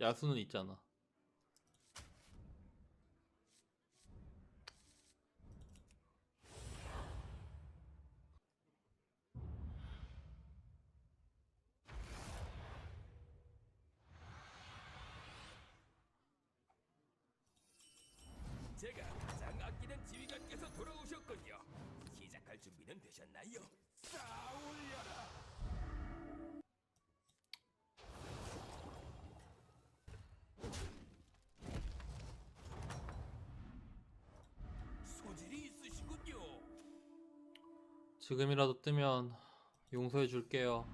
야수는 있잖아. 지금이라도 뜨면 용서해 줄게요.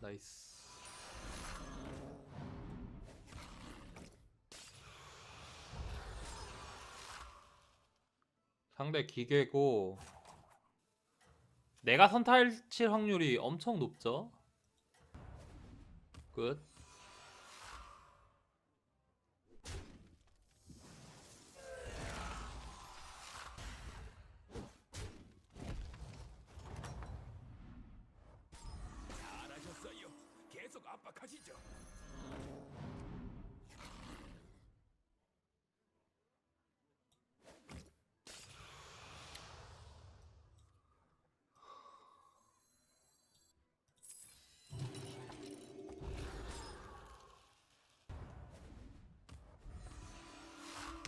나이스. 상대 기계고 내가 선탈 칠 확률이 엄청 높죠? 끝.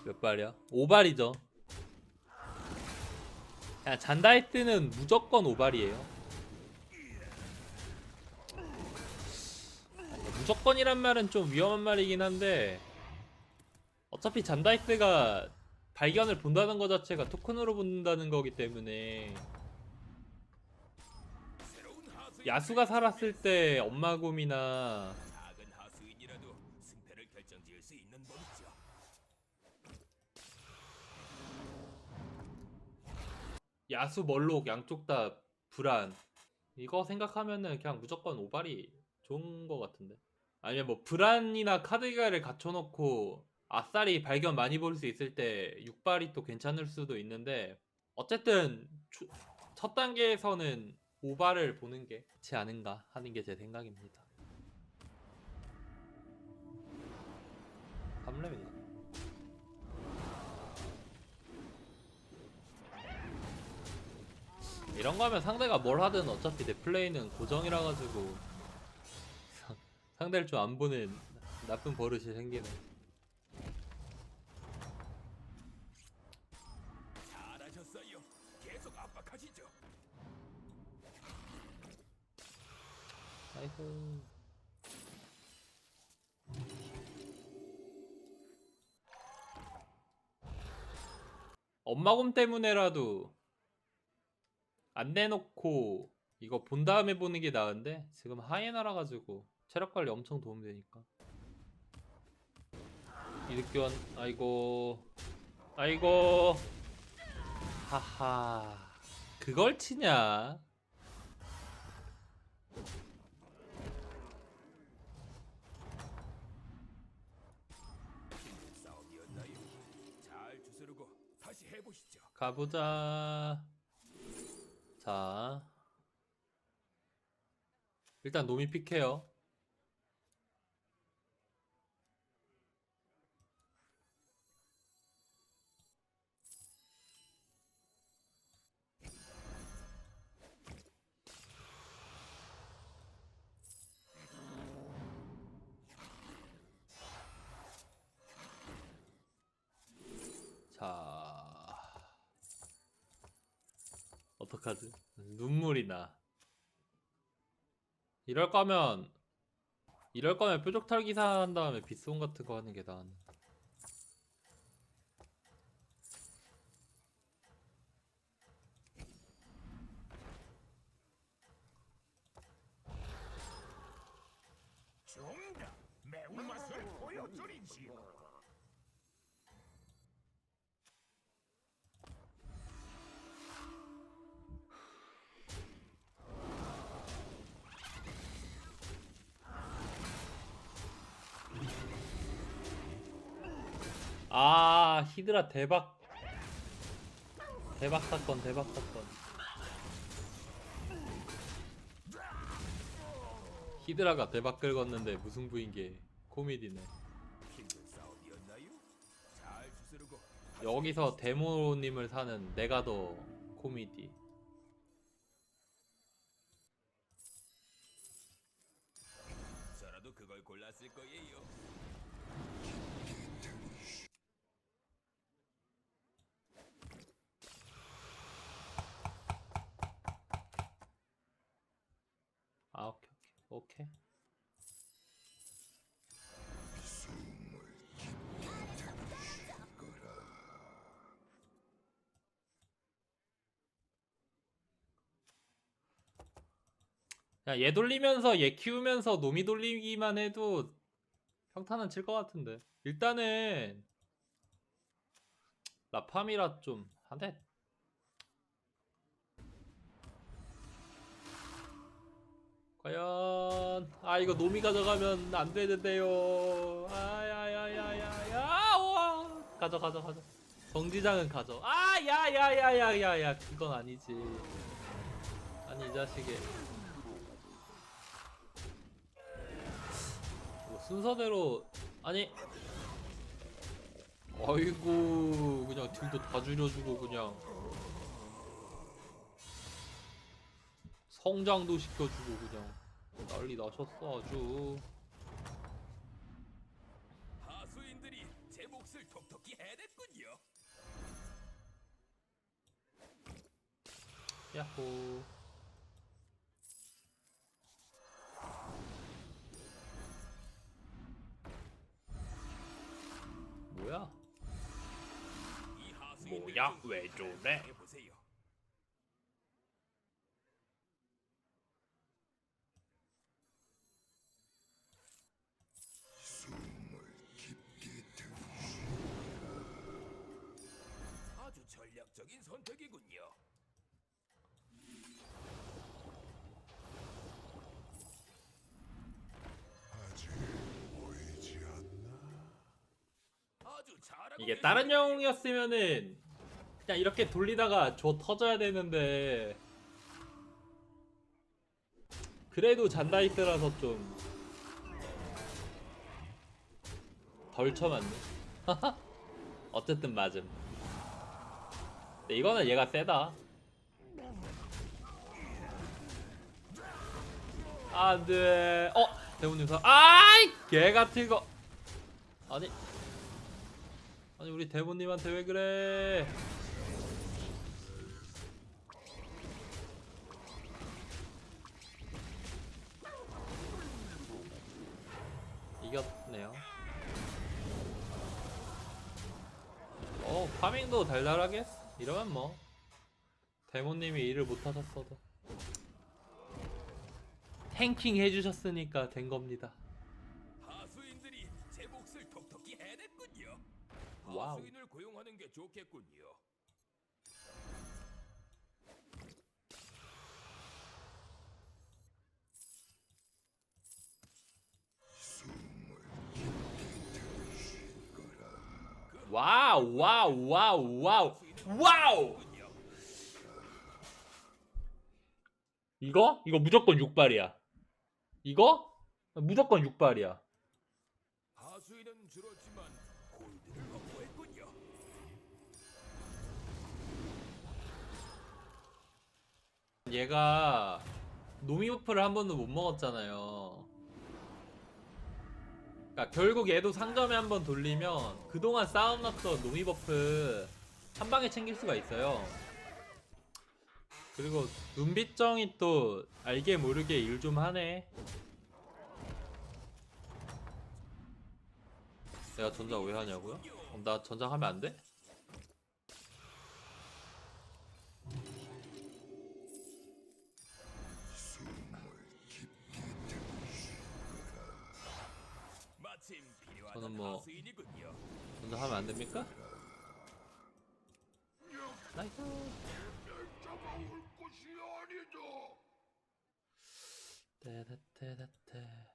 몇 발이야? 5발이죠. 야, 잔다이트는 무조건 5발이에요. 무조건이란 말은 좀 위험한 말이긴 한데 어차피 잔다이트가 발견을 본다는 것 자체가 토큰으로 본다는 거기 때문에 야수가 살았을 때 엄마곰이나 작은 하수인이라도 승패를 결정지을 수 있는 법이죠. 야수 멀록 양쪽 다 불안. 이거 생각하면은 그냥 무조건 오발이 좋은 거 같은데. 아니면 뭐 불안이나 카드가를 갖춰놓고 아싸리 발견 많이 볼 수 있을 때 6발이 또 괜찮을 수도 있는데 어쨌든 초- 첫 단계에서는 오발을 보는 게 좋지 않은가 하는 게 제 생각입니다. 3렙인가? 이런 거 하면 상대가 뭘 하든 어차피 내 플레이는 고정이라 가지고 상- 상대를 좀 안 보는 나쁜 버릇이 생기네. 잘하셨어요. 계속 압박하시죠. 나이스. 엄마곰 때문에라도 안 내놓고 이거 본 다음에 보는 게 나은데 지금 하이에나라 가지고 체력 관리 엄청 도움 되니까 이득교환 아이고 아이고 하하 그걸 치냐 힘든 싸움이었나요? 잘 주스르고 다시 해보시죠. 가보자. 자. 일단 노미 픽해요. 어떡하지? 눈물이 나. 이럴 거면 이럴 거면 뾰족 털기 사 한 다음에 빗송 같은 거 하는 게 나은. 히드라 대박. 대박 사건 대박 사건. 히드라가 대박 긁었는데 무슨 부인 게 코미디네. 여기서 데모님을 사는 내가 더 코미디. 그걸 골랐을 거예요. 오케이. 야, 얘 돌리면서 얘 키우면서 놈이 돌리기만 해도 평타는 칠 것 같은데. 일단은 라팜이라 좀 한대. 과연 아 이거 놈이 가져가면 안 되는데요. 아야야야야야. 와. 가져 가져 가져. 정지장은 가져. 아 야야야야야야 그건 아니지. 아니 이 자식이. 뭐 순서대로 아니 아이고 그냥 딜도 다 줄여주고 그냥 성장도 시켜주고 그냥 난리 나셨어 아주 하수인들이 제 몫을 톡톡히 해냈군요. 야호 뭐야 뭐야? 중왜 저래? 이게. 다른 영웅이었으면은 그냥 이렇게 돌리다가 줘 터져야 되는데 그래도 잔다이스라서 좀 덜 쳐맞네. 어쨌든 맞음. 근데 이거는 얘가 세다. 안돼. 어? 대훈님 사 아이! 개 같은 거. 아니 아니 우리 대본님한테 왜 그래? 이겼네요. 어 파밍도 달달하게. 이러면 뭐 대모님이 일을 못하셨어도 탱킹 해주셨으니까 된 겁니다. 와우. 하수인을 고용하는 게 좋겠군요. 와우 와우 와우 와우 와우. 이거? 이거 무조건 6발이야 이거? 무조건 6발이야 하수인은 줄었지만 골드를 확보했 얘가 노미 버프를 한 번도 못 먹었잖아요 그러니까 결국 얘도 상점에 한 번 돌리면 그동안 쌓아놨던 노미 버프 한 방에 챙길 수가 있어요 그리고 눈빛정이 또 알게 모르게 일 좀 하네 내가 전장 왜 하냐고요? 나 전장하면 안 돼? 저는 뭐- 하수인이군요. 전장하면 안 됩니까? 나이스. 떼떼떼떼떼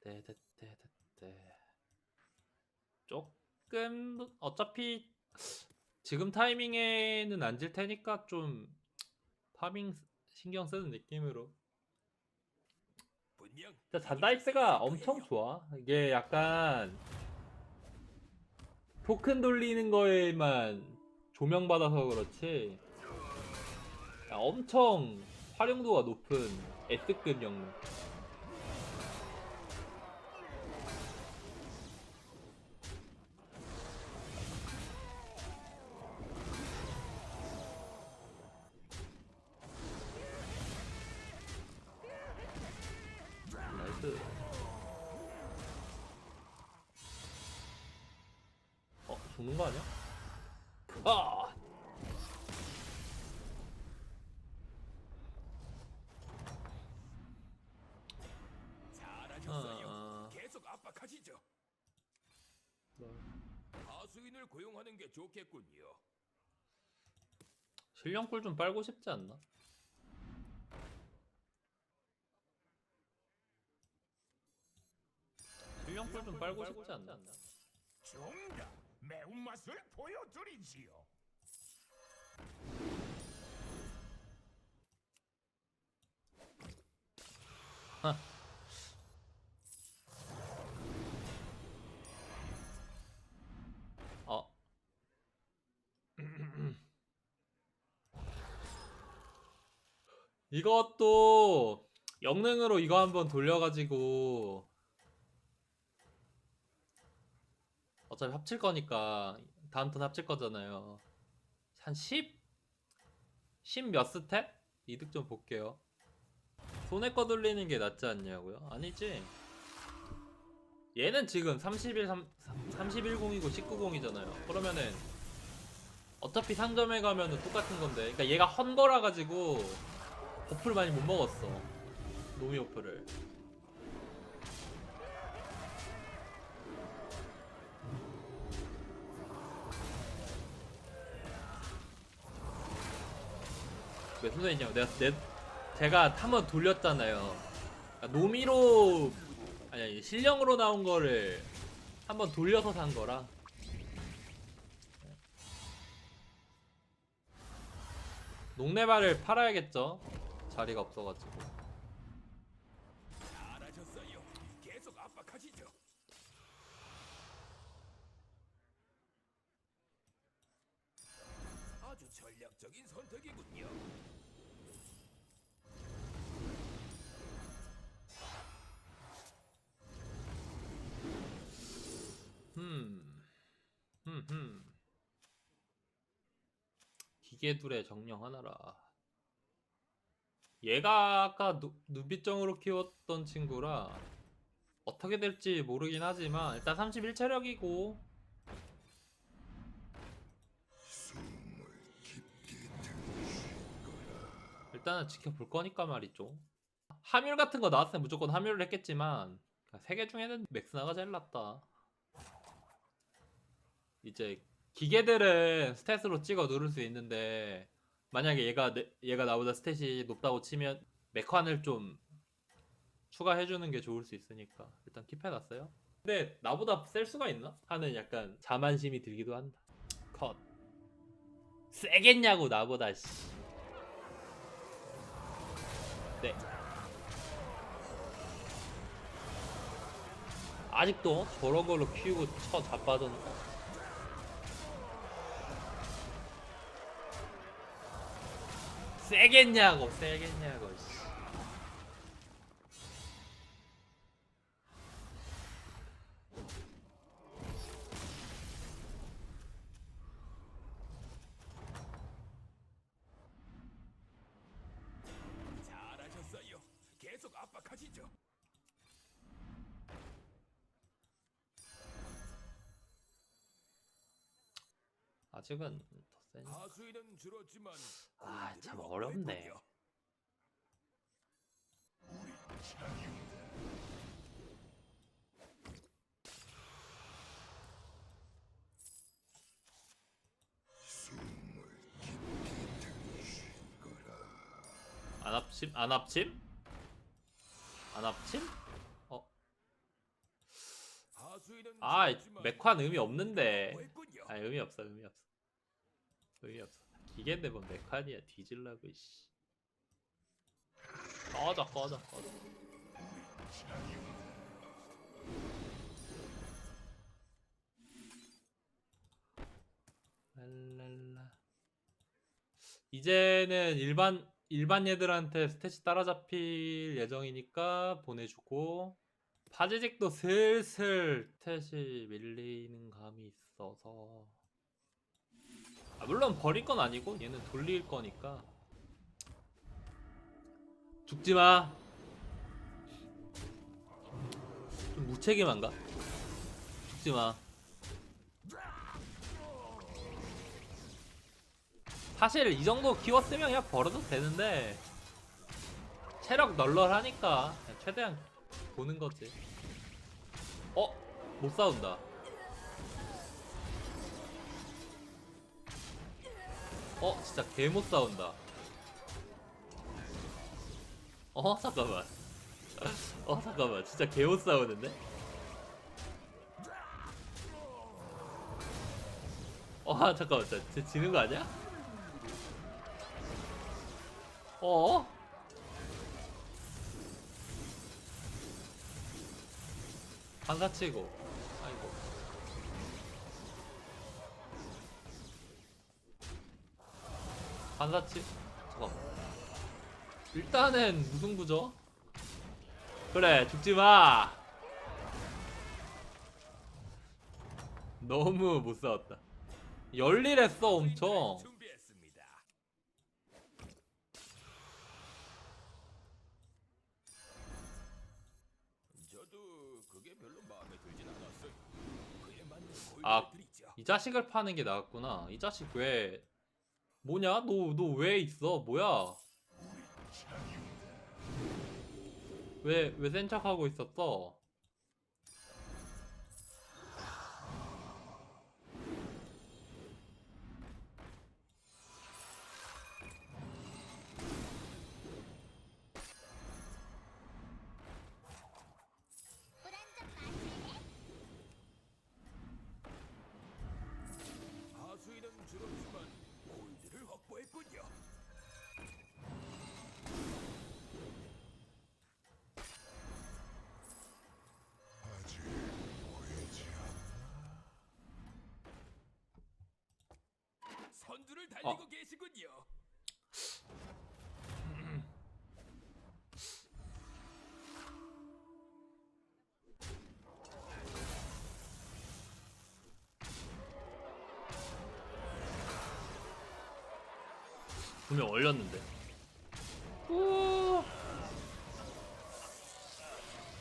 떼떼떼떼떼 조금 어차피 지금 타이밍에는 안 질 테니까 좀 파밍 신경 쓰는 느낌으로 진짜 잔다이스가 엄청 좋아. 이게 약간 토큰 돌리는 거에만 조명받아서 그렇지. 야, 엄청 활용도가 높은 S급 영웅 나이스 어 죽는 거 아니야? 아 잘하셨어요. 어, 어. 계속 압박하시죠. 뭐, 하수인을 고용하는 게 좋겠군요. 실력골 좀 빨고 싶지 않나? 실력골 좀 빨고 싶지 않나? 정답 매운맛을 보여드리지요. 어. 이것도 영능으로 이거 한번 돌려가지고 어차피 합칠 거니까 다음 턴 합칠 거잖아요. 한 10? 10 몇 스텝? 이득 좀 볼게요. 손에 거 돌리는 게 낫지 않냐고요? 아니지. 얘는 지금 31, 3, 31공이고 19공이잖아요. 그러면은 어차피 상점에 가면은 똑같은 건데. 그러니까 얘가 헌 거라 가지고 버프를 많이 못 먹었어. 노미 버프를. 왜 손해냐고 내가 내 제가 한번 돌렸잖아요. 그러니까 노미로 아니 아니 실력으로 나온 거를 한번 돌려서 산 거라. 농내발을 팔아야겠죠. 자리가 없어가지고. 전략적인 선택이군요. 기계둘의 정령 하나라. 얘가 아까 누, 누비정으로 키웠던 친구라 어떻게 될지 모르긴 하지만 일단 31체력이고 일단은 지켜볼 거니까 말이죠. 함율 같은 거 나왔으면 무조건 함율을 했겠지만 세 개 중에는 맥스나가 제일 낫다. 이제 기계들은 스탯으로 찍어 누를 수 있는데 만약에 얘가 내- 얘가 나보다 스탯이 높다고 치면 메칸을 좀 추가해 주는 게 좋을 수 있으니까 일단 킵해 놨어요. 근데 나보다 셀 수가 있나? 하는 약간 자만심이 들기도 한다. 컷. 세겠냐고 나보다 씨. 네. 아직도 저런 걸로 키우고 쳐 자빠졌는 세겠냐고 세겠냐고 씨. 잘하셨어요. 계속 압박하시죠. 아직은 더 세니 하수인은 줄었지만 아, 골드를 참 어렵네. 안압침? 안압침? 안압침? 어, 아 메칸 의미 없는데. 아 의미 없어 의미 없어. 의미 없어 기계 대본 뭐 메카니아 뒤질라고 씨. 꺼져 꺼져 꺼져. 랄랄라. 이제는 일반 일반 얘들한테 스탯이 따라잡힐 예정이니까 보내주고 파지직도 슬슬 스탯이 밀리는 감이 있어서 아, 물론 버릴 건 아니고 얘는 돌릴 거니까 죽지 마. 좀 무책임한가? 죽지 마. 사실 이 정도 키웠으면 그냥 벌어도 되는데 체력 널널하니까 최대한 보는 거지. 어? 못 싸운다. 어? 진짜 개 못 싸운다. 어? 잠깐만. 어? 잠깐만. 진짜 개 못 싸우는데? 어? 잠깐만. 진짜 쟤 지는 거 아니야? 어? 반사치고 반사치? 잠깐만. 일단은 무승부죠? 그래 죽지마! 너무 못 싸웠다. 열일했어 엄청. 아. 이 자식을 파는 게 나았구나. 이 자식 왜 뭐냐? 너 너 왜 있어? 뭐야? 왜 왜 센 척하고 있었어? 분명 얼렸는데. 우.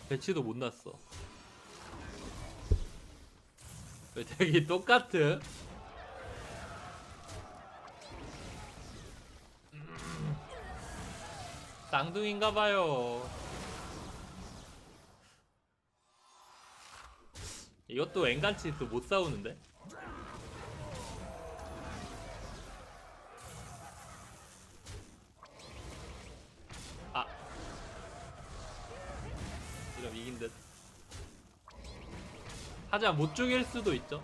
배치도 못 났어. 왜 되게 똑같은? 음. 쌍둥이인가봐요. 이것도 앵간치 또 못 싸우는데? 이러면 이긴 듯. 하지만 못 죽일 수도 있죠.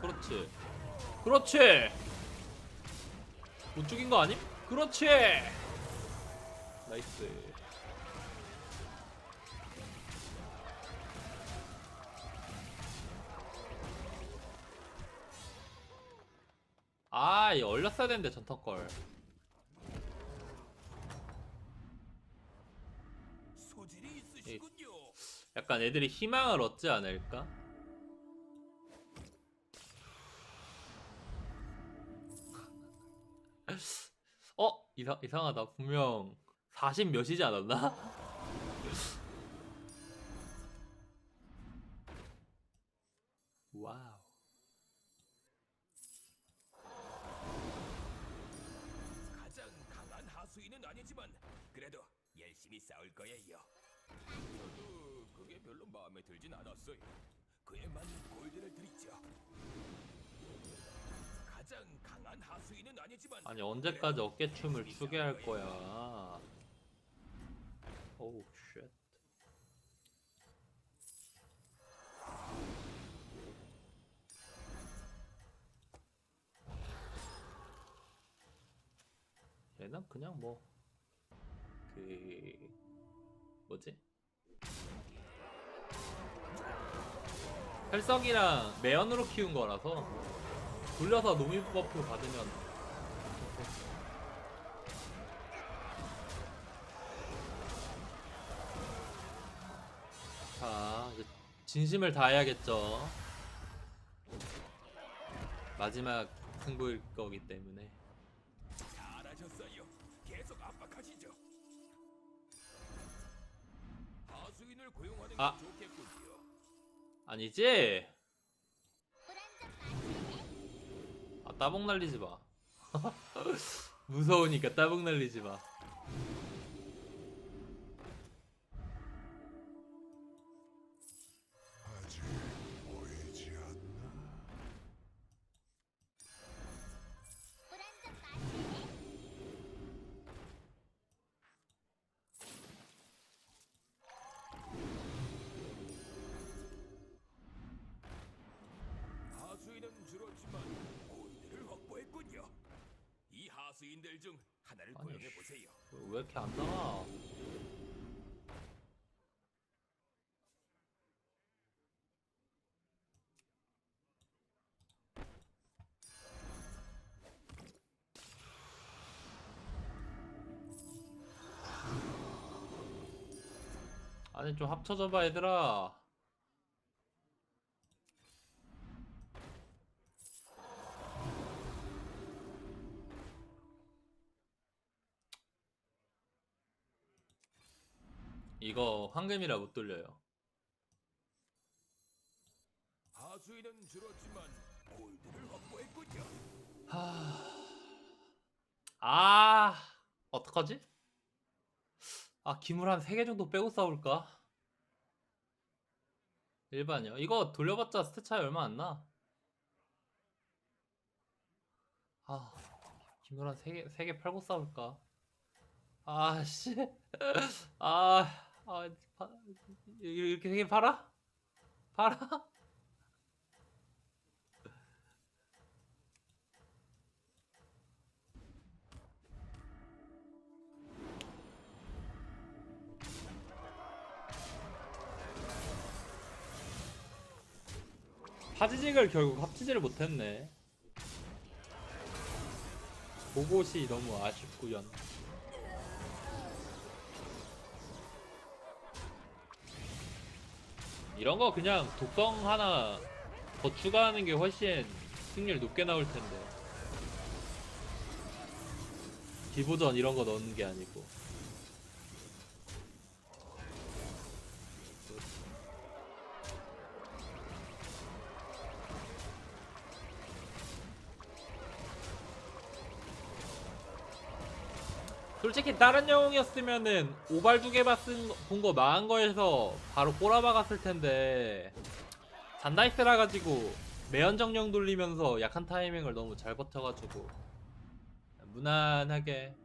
그렇지. 그렇지! 못 죽인 거 아님? 그렇지! 나이스. 아, 이 얼렸어야 되는데, 전턴걸. 소질이 있으시군요. 약간 애들이 희망을 얻지 않을까? 어? 이상, 이상하다. 분명 40 몇이지 않았나? 와우. 가장 강한 하수인은 아니지만 그래도 열심히 싸울 거예요. 별로 마음에 들진 않았어요. 그에 맞는 골드를 드리죠. 가장 강한 하수인은 아니지만 아니, 언제까지 어깨춤을 추게 할 거야. 오우, 쉣. 얘는 그냥 뭐, 그, 뭐지? 혈석이랑 매연으로 키운 거라서 돌려서 노미 버프 받으면 자 이제 진심을 다해야겠죠 마지막 승부일 거기 때문에 잘하셨어요. 계속 압박하시죠. 하수인을 고용하는 게 아. 좋겠군요. 아니지? 아 따봉 날리지 마 무서우니까 따봉 날리지 마 아니 좀 합쳐져봐 얘들아 이거 황금이라 못 돌려요 하수인은 줄었지만 골드를 확보했군요. 아 어떡하지? 아 기물 한 3개 정도 빼고 싸울까? 일반이요 이거 돌려봤자 스탯 차이 얼마 안 나 아 기물 한 3개, 3개 팔고 싸울까? 아 씨 아, 아 파- 이렇게 3개 팔아? 팔아? 파지직을 결국 합치지를 못했네. 보고시 너무 아쉽구연. 이런 거 그냥 독성 하나 더 추가하는 게 훨씬 승률 높게 나올 텐데. 기보전 이런 거 넣는 게 아니고. 솔직히 다른 영웅이었으면은 오발 두개본거 망한 거에서 바로 꼬라박았을 텐데. 잔다이스라 가지고 매연 정령 돌리면서 약한 타이밍을 너무 잘 버텨가지고 무난하게